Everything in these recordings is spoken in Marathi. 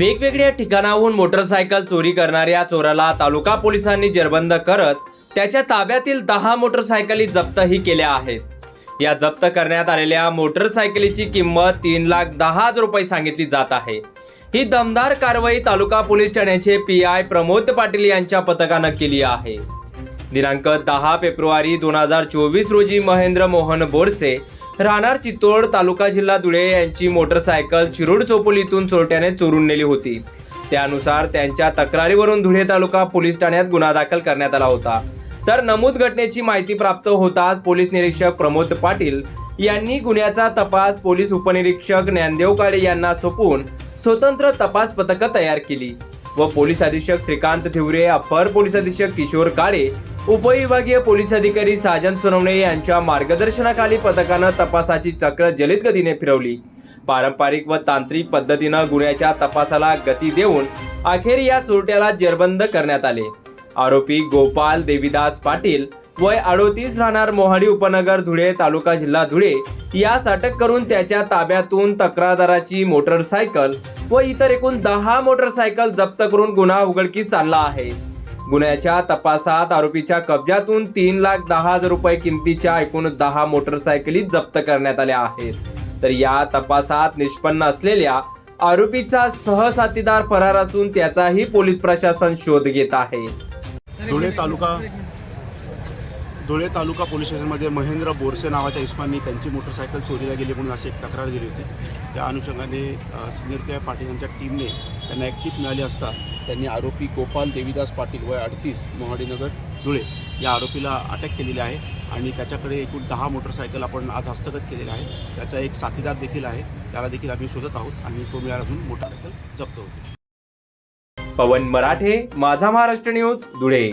वेगवेगळ्या ठिकाणाहून मोटरसायकल चोरी करणाऱ्या चोराला तालुका पोलिसांनी जेरबंद करत त्याच्या ताब्यातील दहा मोटरसायकली जप्तही केल्या आहेत. या जप्त करण्यात आलेल्या मोटरसायकलीची किंमत तीन लाख दहा हजार रुपये सांगितली जात आहे. ही दमदार कारवाई तालुका पोलीस ठाण्याचे पी आय प्रमोद पाटील यांच्या पथकानं केली आहे. दिनांक दहा फेब्रुवारी दोन हजार चोवीस रोजी महेंद्र मोहन बोरसे राहणार चित्तोड तालुका जिल्हा धुळे यांची मोटरसायकल शिरूड चोपोलीतून चोरट्याने चोरून नेली होती. त्यानुसार त्यांच्या तक्रारीवरून धुळे तालुका पोलीस ठाण्यात गुन्हा दाखल करण्यात आला होता. तर नमूद घटनेची माहिती प्राप्त होताच पोलीस निरीक्षक प्रमोद पाटील यांनी गुन्ह्याचा तपास पोलीस उपनिरीक्षक ज्ञानदेव काळे यांना सोपवून स्वतंत्र तपास पथकं तयार केली व पोलीस अधीक्षक श्रीकांत थिवरे अप्पर पोलीस अधीक्षक किशोर काळे उपविभागीय पोलीस अधिकारी साजन सोनवणे यांच्या मार्गदर्शनाखाली पथकानं तपासाची चक्र जलित गतीने फिरवली. पारंपरिक व तांत्रिक पद्धतीनं गुन्ह्याच्या तपासाला गती देऊन अखेर या चोरट्याला जेरबंद करण्यात आले. आरोपी गोपाल देवीदास पाटील वय अडोतीस राहणार मोहाडी उपनगर धुळे तालुका जिल्हा धुळे यास अटक करून त्याच्या ताब्यातून तक्रारदाराची मोटरसायकल व इतर एकूण दहा मोटरसायकल जप्त करून गुन्हा उघडकीस आणला आहे. गुन्ह्याच्या तपासात आरोपीच्या कब्जातून तीन लाख दहा हजार रुपये किमतीच्या एकूण दहा मोटरसायकली जप्त करण्यात आल्या आहेत. तर या तपासात निष्पन्न असलेल्या आरोपीचा सहसाथीदार फरार असून त्याचाही पोलीस प्रशासन शोध घेत आहे. धुळे तालुका धुळे तालुका पोलीस स्टेशनमध्ये महेंद्र बोरसे नावाच्या इस्मांनी त्यांची मोटरसायकल चोरीला गेली म्हणून अशी एक तक्रार दिली होती. त्या अनुषंगाने अ, सिनियर के. पाटील यांच्या टीमने त्यांना एक टीप मिळाली असता त्यांनी आरोपी गोपाल देवीदास पाटील वय अडतीस मोहाडीनगर धुळे या आरोपीला अटक केलेली आहे आणि त्याच्याकडे एकूण दहा मोटरसायकल आपण आज हस्तगत केलेला आहे त्याचा एक साथीदार देखील आहे. त्याला देखील आम्ही शोधत आहोत आणि तो मिळाला अजून मोटरसायकल जप्त होतो. पवन मराठे माझा महाराष्ट्र न्यूज धुळे.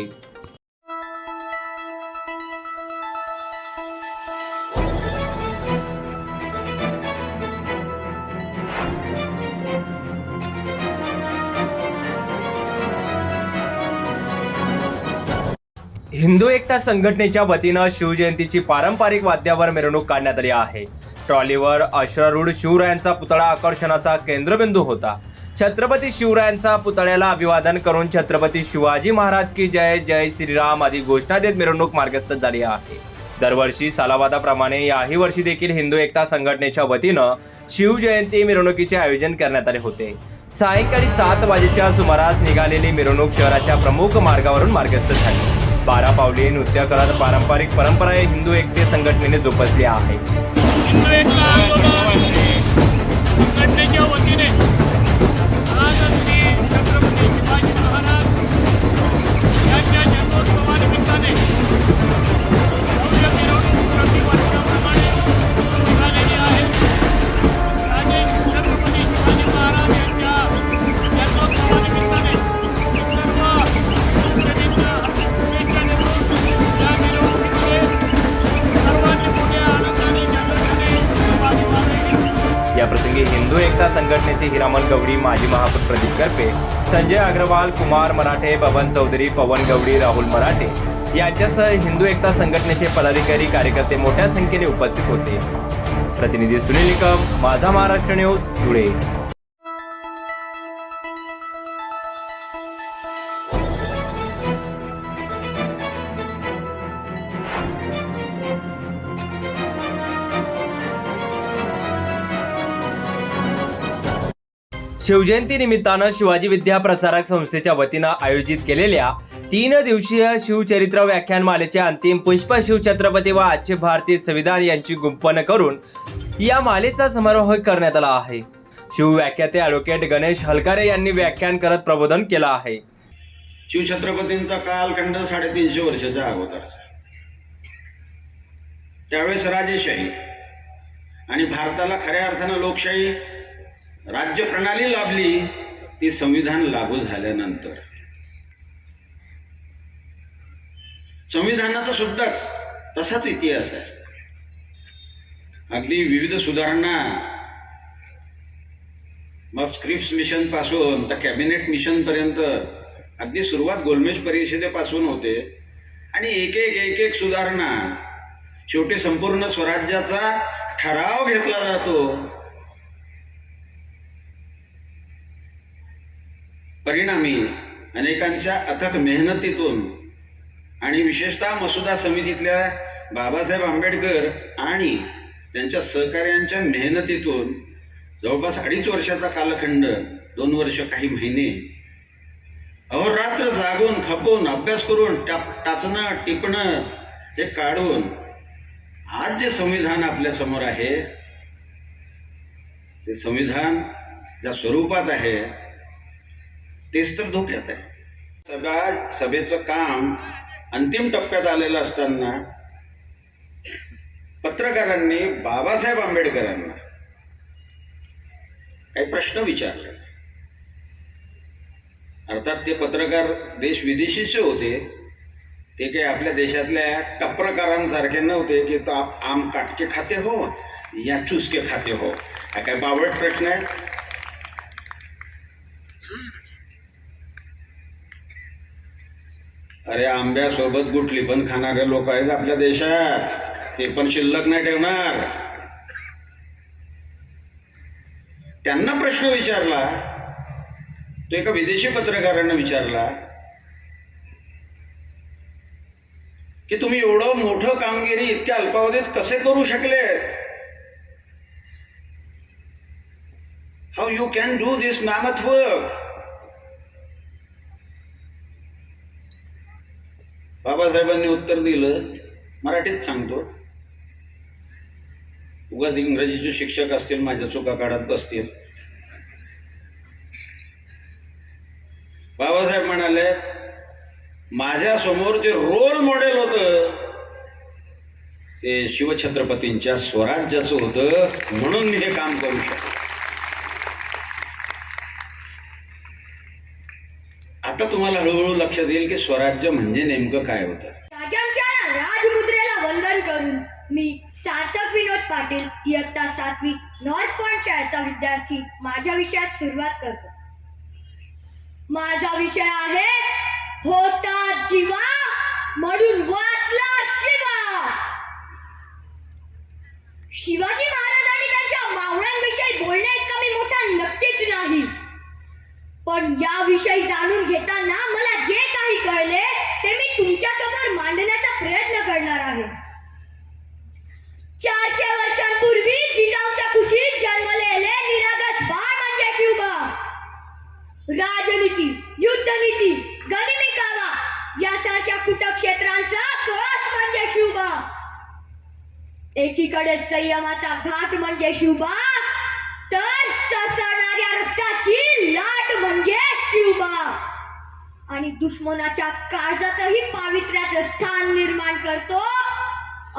हिंदू एकता संघटनेच्या वतीनं शिवजयंतीची पारंपरिक वाद्यावर मिरवणूक काढण्यात आली आहे. ट्रॉलीवर अश्रारूढ शिवरायांचा पुतळा आकर्षणाचा केंद्रबिंदू होता. छत्रपती शिवरायांचा पुतळ्याला अभिवादन करून छत्रपती शिवाजी महाराज की जय जय श्रीराम आदी घोषणा देत मिरवणूक मार्गस्थ झाली आहे. दरवर्षी सालावादाप्रमाणे याही वर्षी देखील हिंदू एकता संघटनेच्या वतीनं शिवजयंती मिरवणुकीचे आयोजन करण्यात आले होते. सायंकाळी सात वाजेच्या सुमारास निघालेली मिरवणूक शहराच्या प्रमुख मार्गावरून मार्गस्थ झाली. बारा पावले नृत्य करत पारंपरिक परंपरा हिंदू एकते संघटनेने जोपासली आहे. हिंदू एकता संघटनेच्या वतीने संघटनेचे हिरामन गवडी माजी महापौर प्रदीप करपे संजय अग्रवाल कुमार मराठे बबन चौधरी पवन गवडी राहुल मराठे यांच्यासह हिंदू एकता संघटनेचे पदाधिकारी कार्यकर्ते मोठ्या संख्येने उपस्थित होते. प्रतिनिधी सुनील निकम माझा महाराष्ट्र न्यूज धुळे. शिवजयंती निमित्तानं शिवाजी विद्या प्रसारक संस्थेच्या वतीनं आयोजित केलेल्या तीन दिवसीय शिवचरित्र व्याख्यानमालेचे अंतिम पुष्प शिवछत्रपती व आजचे भारतीय संविधान यांची गुंपन करून या मालेचा समारोह करण्यात आला आहे. शिवव्याख्याते ॲडव्होकेट गणेश हलकारे यांनी व्याख्यान करत प्रबोधन केलं आहे. शिवछत्रपतींचा कालखंड साडेतीनशे वर्षाच्या अगोदर त्यावेळेस राजेशाही आणि भारताला खऱ्या अर्थानं लोकशाही राज्य प्रणाली लाभली ती संविधान लागू झाल्यानंतर. संविधानाचा सुद्धाच तसाच इतिहास आहे. अगदी विविध सुधारणा. मग स्क्रिप्स मिशनपासून तर कॅबिनेट मिशन पर्यंत अगदी सुरुवात गोलमेज परिषदेपासून होते. आणि एक एक एक एक सुधारणा. शेवटी संपूर्ण स्वराज्याचा ठराव घेतला जातो. परिणामी अनेकांच्या अथक मेहनतीतून आणि विशेषतः मसुदा समितीतल्या बाबासाहेब आंबेडकर आणि त्यांच्या सहकार्यांच्या मेहनतीतून जवळपास अडीच वर्षाचा कालखंड दोन वर्ष काही महिने अहोरात्र जागून खपून अभ्यास करून टाप टाचणं टिपणं हे काढून आज जे संविधान आपल्यासमोर आहे ते संविधान ज्या स्वरूपात आहे तेच तर धोक्यात आहे. सगळ्या सभेचं काम अंतिम टप्प्यात आलेलं असताना पत्रकारांनी बाबासाहेब आंबेडकरांना काही प्रश्न विचारले. अर्थात ते पत्रकार देश विदेशीचे होते. ते काही आपल्या देशातल्या टप्रकारांसारखे नव्हते की तो आप आम काटके खाते हो या चुसके खाते हो. हा काय बावळट प्रश्न आहे. अरे आंब्यासोबत गुटली पण खाणारे लोक आहेत आपल्या देशात. ते पण शिल्लक नाही ठेवणार. त्यांना प्रश्न विचारला. तो एका विदेशी पत्रकारानं विचारला की तुम्ही एवढं मोठं कामगिरी इतक्या अल्पावधीत कसे करू शकले how you can do this mammoth work बाबासाहेबांनी उत्तर दिलं मराठीत सांगतो. उगाच इंग्रजीचे शिक्षक असतील माझ्या चुका काढत बसतील. बाबासाहेब म्हणाले माझ्यासमोर जे रोल मॉडेल होतं ते शिवछत्रपतींच्या स्वराज्याचं होतं म्हणून मी हे काम करू शकतो. आता तुम्हाला हळूहळू लक्षात येईल की स्वराज्य म्हणजे नेमकं काय होतं. राजांच्या राजमुद्रेला वंदन करून मी सार्थक विनोद पाटील इयत्ता सातवी नॉर्थ पॉइंट शाळेचा विद्यार्थी. माझ्या विषयात सुरुवात करतो. माझा विषय आहे होता जीवा म्हणून वाचला शिवा. शिवाजी महाराजांनी त्यांच्या मावळ्यांविषयी बोलणे इतका मी मोठा नक्कीच नाही. पण याविषयी जाणून घेताना मला जे काही कळले ते मी तुमच्यासमोर मांडण्याचा प्रयत्न करणार आहे. चारशे वर्षांपूर्वी जिजाऊच्या कुशीत जन्मलेले निरागस बाळ म्हणजे शिवबा राजनीती युद्धनीती गनिमी कावा यासारख्या कुटक्षेत्रांचा कस म्हणजे शिवबा एकीकडे संयमाचा घाट म्हणजे शिवबा तर ससणाऱ्या रक्ताची लाट म्हणजे शिवबा. आणि दुश्मनाच्या काळजातही पावित्र्याचं स्थान निर्माण करतो.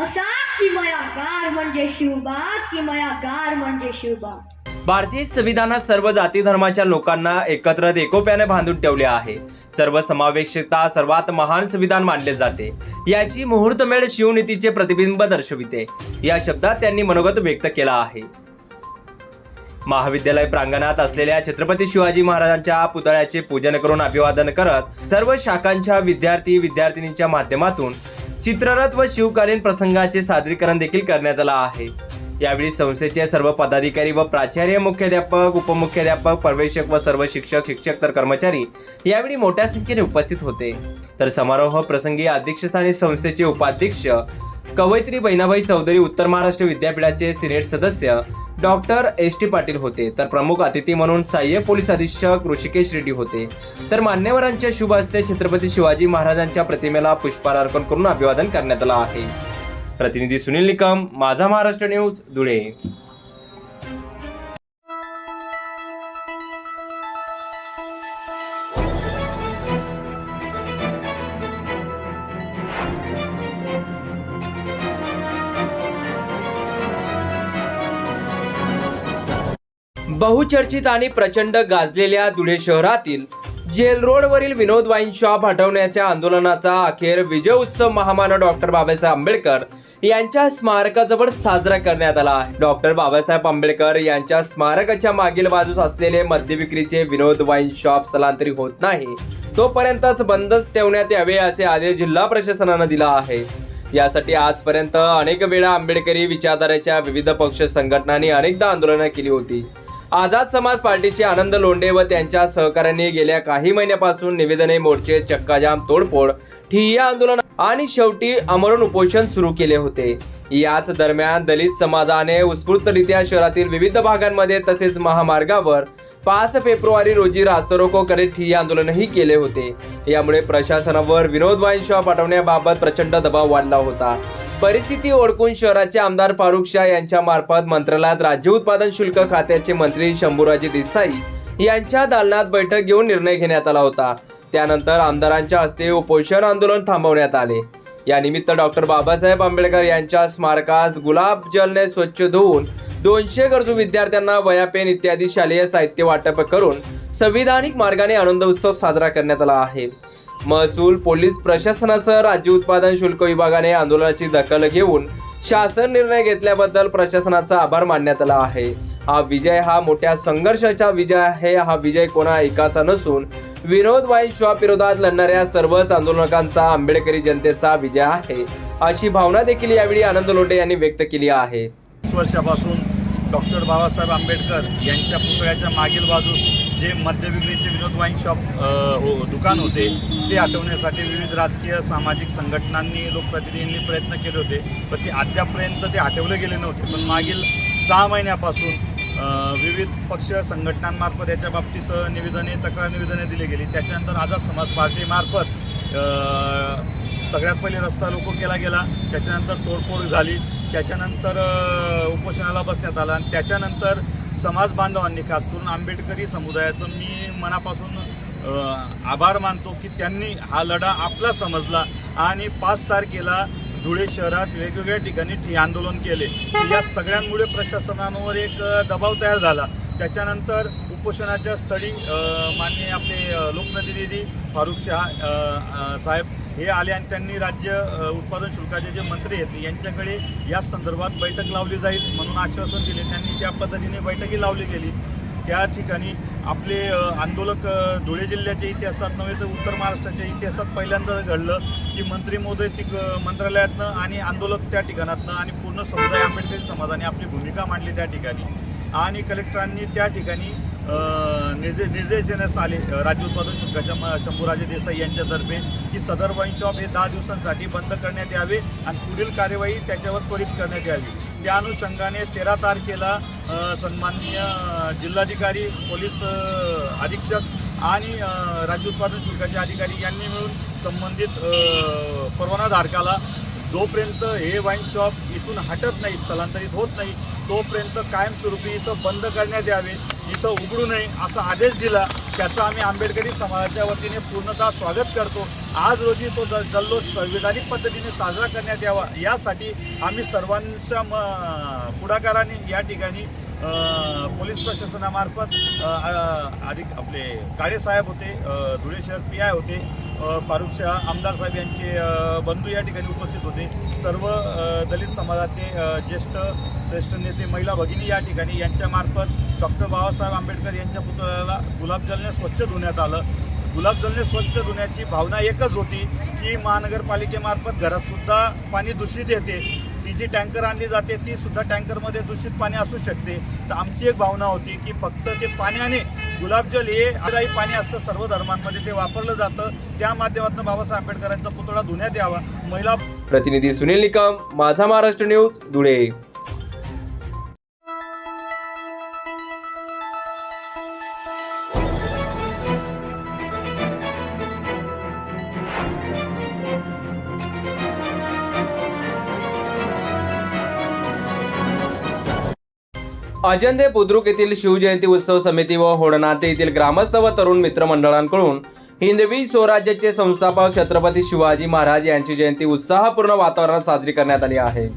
असा किमया गार म्हणजे शिवबा किमया गार म्हणजे शिवबा. भारतीय संविधानात सर्व जाती धर्माच्या लोकांना एकत्र एकोप्याने बांधून ठेवले आहे. सर्व समावेशकता सर्वात महान संविधान मानले जाते. याची मुहूर्तमेळ शिवनीतीचे प्रतिबिंब दर्शविते. या शब्दात त्यांनी मनोगत व्यक्त केला आहे. महाविद्यालय प्रांगणात असलेल्या छत्रपती शिवाजी महाराजांच्या पुतळ्याचे पूजन करून अभिवादन करत सर्व शाखांच्या विद्यार्थी विद्यार्थिनींच्या माध्यमातून चित्ररथ व शिवकालीन प्रसंगाचे सादरीकरण देखील करण्यात आलं आहे. यावेळी संस्थेचे सर्व पदाधिकारी व प्राचार्य मुख्याध्यापक उपमुख्याध्यापक प्रवेशक व सर्व शिक्षक शिक्षक तर कर्मचारी यावेळी मोठ्या संख्येने उपस्थित होते. तर समारोह प्रसंगी अध्यक्षस्थानी संस्थेचे उपाध्यक्ष कवयित्री बहिणाबाई चौधरी उत्तर महाराष्ट्र विद्यापीठाचे सिनेट सदस्य डॉक्टर एस टी पाटील होते तर प्रमुख अतिथी म्हणून सहाय्यक पोलीस अधीक्षक ऋषिकेश रेड्डी होते. तर मान्यवरांच्या शुभ हस्ते छत्रपती शिवाजी महाराजांच्या प्रतिमेला पुष्पहार अर्पण करून अभिवादन करण्यात आलं आहे. प्रतिनिधी सुनील निकम माझा महाराष्ट्र न्यूज धुळे. बहुचर्चित आणि प्रचंड गाजलेल्या धुळे शहरातील जेल रोडवरील विनोद वाईन शॉप हटवण्याच्या आंदोलनाचा अखेर विजय उत्सव महामानव डॉक्टर बाबासाहेब आंबेडकर यांच्या स्मारकाजवळ साजरा करण्यात आला आहे. डॉक्टर बाबासाहेब आंबेडकर यांच्या स्मारकाच्या मागील बाजूस असलेले मद्य विक्रीचे विनोद वाईन शॉप स्थलांतरित होत नाही. तोपर्यंतच बंदच ठेवण्यात यावे असे आदेश जिल्हा प्रशासनानं दिला आहे. यासाठी आजपर्यंत अनेक वेळा आंबेडकरी विचारधारेच्या विविध पक्ष संघटनांनी अनेकदा आंदोलनं केली होती. आझाद समाज पार्टीचे आनंद लोंढे व त्यांच्या सहकाऱ्यांनी गेल्या काही महिन्यापासून निवेदने मोर्चे चक्काजाम तोडफोड ठिय्या आंदोलन आणि शेवटी आमरण उपोषण सुरू केले होते. याच दरम्यान दलित समाजाने उत्स्फूर्तरित्या शहरातील विविध भागांमध्ये तसेच महामार्गावर पाच फेब्रुवारी रोजी रास्तरोको करीत ठिय्या आंदोलनही केले होते. यामुळे प्रशासनावर विनोद वाईन शॉ पाठवण्याबाबत प्रचंड दबाव वाढला होता. परिस्थिती ओळखून शहराचे आमदार फारुख शाह यांच्या मार्फत मंत्रालयात राज्य उत्पादन शुल्क खात्याचे मंत्री शंभूराजे देसाई यांच्या दालनात बैठक घेऊन निर्णय घेण्यात आला होता. त्यानंतर आमदारांच्या हस्ते उपोषण आंदोलन थांबवण्यात आले. या निमित्त डॉक्टर बाबासाहेब आंबेडकर यांच्या स्मारकास गुलाब जलने स्वच्छ धुवून दोनशे गरजू विद्यार्थ्यांना वयापेन इत्यादी शालेय साहित्य वाटप करून संविधानिक मार्गाने आनंद उत्सव साजरा करण्यात आला आहे. महसूल पोलीस प्रशासनासह राज्य उत्पादन शुल्क विभागाने आंदोलनाची दखल घेऊन शासन निर्णय घेतल्याबद्दल प्रशासनाचा आभार मानण्यात आला आहे. हा विजय हा मोठ्या संघर्षाचा विजय आहे. हा विजय कोणा एकाचा नसून विनोद वाईन शॉप विरोधात लढणाऱ्या सर्वच आंदोलकांचा आंबेडकरी जनतेचा विजय आहे. अशी भावना देखील यावेळी आनंद लोटे यांनी व्यक्त केली आहे. वर्षापासून डॉक्टर बाबासाहेब आंबेडकर यांच्या पुतळ्याच्या मागील बाजूस जे मद्यविक्रीचे विनोद वाईन शॉप हो दुकान होते ते हटवण्यासाठी विविध राजकीय सामाजिक संघटनांनी लोकप्रतिनिधींनी प्रयत्न केले होते. पण ते अद्यापर्यंत ते हटवले गेले नव्हते. पण मागील सहा महिन्यापासून विविध पक्ष संघटनांमार्फत याच्या बाबतीत निवेदने तक्रार निवेदने दिली गेली. त्याच्यानंतर आझाद समाज पार्टीमार्फत सगळ्यात पहिले रस्ता लोको केला गेला. त्याच्यानंतर तोडफोड झाली. त्याच्यानंतर उपोषणाला बसण्यात आला. आणि त्याच्यानंतर समाज बांधवांनी खास करून आंबेडकरी समुदायाचं मी मनापासून आभार मानतो की त्यांनी हा लढा आपला समजला आणि पाच तारखेला धुळे शहरात वेगवेगळ्या ठिकाणी ठिय आंदोलन केले. या सगळ्यांमुळे प्रशासनावर एक दबाव तयार झाला. त्याच्यानंतर उपोषणाच्या स्थळी अ, माननीय आपले लोकप्रतिनिधी फारुख शहा साहेब हे आले आणि त्यांनी राज्य उत्पादन शुल्काचे जे मंत्री आहेत यांच्याकडे या संदर्भात बैठक लावली जाईल म्हणून आश्वासन दिले. त्यांनी ज्या पद्धतीने बैठकी लावली गेली. त्या ठिकाणी आपले आंदोलक धुळे जिल्ह्याच्या इतिहासात नव्हे तर उत्तर महाराष्ट्राच्या इतिहासात पहिल्यांदा घडलं की मंत्री महोदय ती मंत्रालयातनं आणि आंदोलक त्या ठिकाणातनं आणि पूर्ण समुदाय आंबेडकरी समाजाने आपली भूमिका मांडली त्या ठिकाणी. आणि कलेक्टरांनी त्या ठिकाणी निर्दे निर्देश देण्यात आले राज्य उत्पादन शुल्काच्या शंभूराजे देसाई यांच्यातर्फे की सदर वाईन शॉप हे दहा दिवसांसाठी बंद करण्यात यावे आणि पुढील कार्यवाही त्याच्यावर त्वरित करण्यात यावी. त्या अनुषंगाने तेरा तारखेला सन्माननीय जिल्हाधिकारी पोलीस अधीक्षक आणि राज्य उत्पादन शुल्काचे अधिकारी यांनी मिळून संबंधित परवानाधारकाला जोपर्यंत हे वाईन शॉप इथून हटत नाही स्थलांतरित होत नाही तोपर्यंत कायमस्वरूपी इथं बंद करण्यात यावे. इथं उघडू नये असा आदेश दिला त्याचं आम्ही आंबेडकरी समाजाच्या वतीने पूर्णतः स्वागत करतो. आज रोजी तो जल्लोष संविधानिक पद्धतीने साजरा करण्यात यावा यासाठी आम्ही सर्वांच्या म पुढाकाराने या ठिकाणी पोलीस प्रशासनामार्फत अधिक आपले काळेसाहेब होते धुळे शहर पी आय होते. फारुख शाह आमदार साहेब यांचे बंधू या ठिकाणी उपस्थित होते. सर्व दलित समाजाचे ज्येष्ठ श्रेष्ठ नेते महिला भगिनी या ठिकाणी यांच्यामार्फत डॉक्टर बाबासाहेब आंबेडकर यांच्या पुतळ्याला गुलाबजलने स्वच्छ धुण्यात आलं. गुलाबजलने स्वच्छ धुण्याची भावना एकच होती की महानगरपालिकेमार्फत घरातसुद्धा पाणी दूषित येते. ती जी टँकर आणली जाते ती सुद्धा टँकरमध्ये दूषित पाणी असू शकते. तर आमची एक भावना होती की फक्त ते पाण्याने गुलाबजल हे आदायी पाणी असतं. सर्व धर्मांमध्ये ते वापरलं जातं. त्या माध्यमातून बाबासाहेब आंबेडकरांचा पुतळा धुण्यात यावा. महिला प्रतिनिधी सुनील निकम माझा महाराष्ट्र न्यूज धुळे. अजंदे बुद्रुक येथील शिवजयंती उत्सव समिती व होडनाते येथील ग्रामस्थ व तरुण मित्रमंडळांकडून हिंदवी स्वराज्याचे संस्थापक छत्रपती शिवाजी महाराज यांची जयंती उत्साहपूर्ण वातावरणात साजरी करण्यात आली आहे.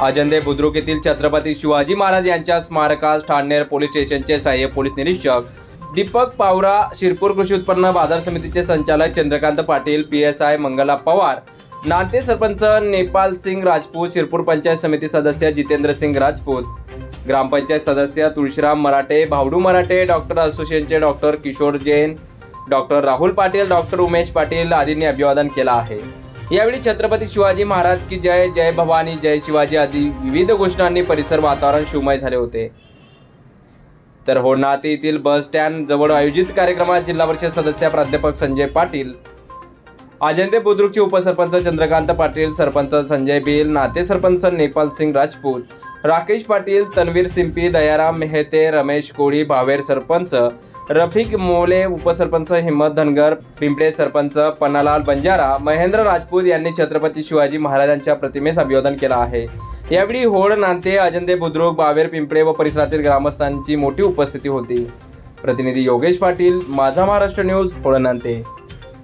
अजंदे बुद्रुक येथील छत्रपती शिवाजी महाराज यांच्या स्मारकास ठाणेर पोलीस स्टेशनचे सहाय्यक पोलीस निरीक्षक दीपक पावरा शिरपूर कृषी उत्पन्न बाजार समितीचे संचालक Chandrakant Patil P S I Mangala Pawar नाते सरपंच नेपाल सिंग राजपूत शिरपूर पंचायत समिती सदस्य जितेंद्र सिंग राजपूत ग्रामपंचायत सदस्य तुळशीराम मराठे भावडू मराठे डॉक्टर असोसिएशनचे doctor Kishor Jain doctor Rahul Patil doctor Umesh Patil आदींनी अभिवादन केलं आहे. यावेळी छत्रपती शिवाजी महाराज की जय जय भवानी जय शिवाजी आदी विविध घोषणांनी परिसर वातावरण शिवमय झाले होते. तर होणाते येथील बस स्टँड जवळ आयोजित कार्यक्रमात जिल्हा परिषद सदस्य प्राध्यापक संजय पाटील अजंते बुद्रुकचे उपसरपंच चंद्रकांत पाटील सरपंच संजय बिल नाते सरपंच नेपाल सिंग राजपूत राकेश पाटील तन्वीर सिंपी दयाराम मेहते रमेश कोळी भावेर सरपंच रफिक मोले उपसरपंच हिम्मत धनगर पिंपळे सरपंच पन्नालाल बंजारा महेंद्र राजपूत यांनी छत्रपती शिवाजी महाराजांच्या प्रतिमेस अभिवादन केलं आहे. यावेळी होळ नांदे अजंते बुद्रुक बावेर पिंपळे व परिसरातील ग्रामस्थांची मोठी उपस्थिती होती. प्रतिनिधी योगेश पाटील माझा महाराष्ट्र न्यूज होळ नांते